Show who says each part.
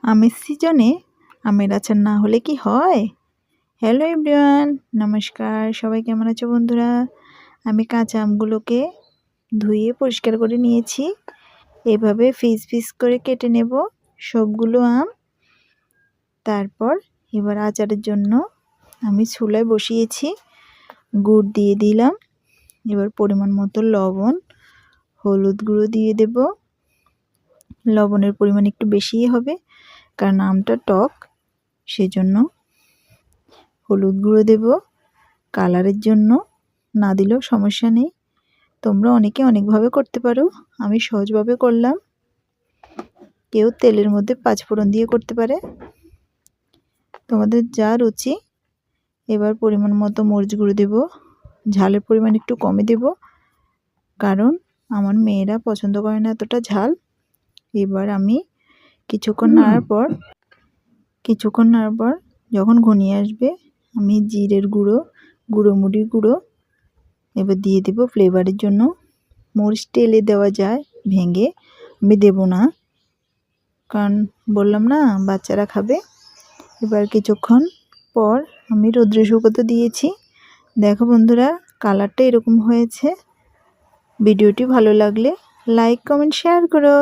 Speaker 1: আমের সিজনে, আমের আচার না হলে কি হয়? হ্যালো এভরিওয়ান নমস্কার, সবাই কেমন আছো বন্ধুরা? আমি কাঁচা আমগুলোকে ধুয়ে পরিষ্কার করে নিয়েছি। এভাবে ফিস ফিস করে কেটে নেব সবগুলো আম। তারপর এবার আচারের জন্য আমি চুলায় বসিয়েছি, গুড় দিয়ে দিলাম। এবার পরিমাণ মতো লবণ, হলুদ গুঁড়ো দিয়ে দেব। লবণের পরিমাণ একটু বেশিই হবে, কারণ আমটা টক, সেজন্য হলুদ গুঁড়ো দেব। কালারের জন্য না দিলেও সমস্যা নেই। তোমরা অনেকে অনেকভাবে করতে পারো, আমি সহজভাবে করলাম। কেউ তেলের মধ্যে পাঁচ ফোড়ন দিয়ে করতে পারে। তোমাদের যা রুচি, এবার পরিমাণ মতো মরিচ গুঁড়ো দেবো। ঝালের পরিমাণ একটু কমে দেব, কারণ আমার মেয়েরা পছন্দ করে না এতটা ঝাল। এবার আমি কিছুক্ষণ নাড়ার পর কিছুক্ষণ নাড়ার পর যখন ঘনিয়ে আসবে আমি জিরের গুঁড়ো গুঁড়ো মুড়ির গুঁড়ো এবার দিয়ে দেব ফ্লেভারের জন্য। মরিচ তেলে দেওয়া যায় ভেঙে। আমি দেব না কারণ বললাম না বাচ্চারা খাবে। এবার কিছুক্ষণ পর আমি রৌদ্রে শুকোতে দিয়েছি। দেখো বন্ধুরা কালারটা এরকম হয়েছে। ভিডিওটি ভালো লাগলে লাইক কমেন্ট শেয়ার করো।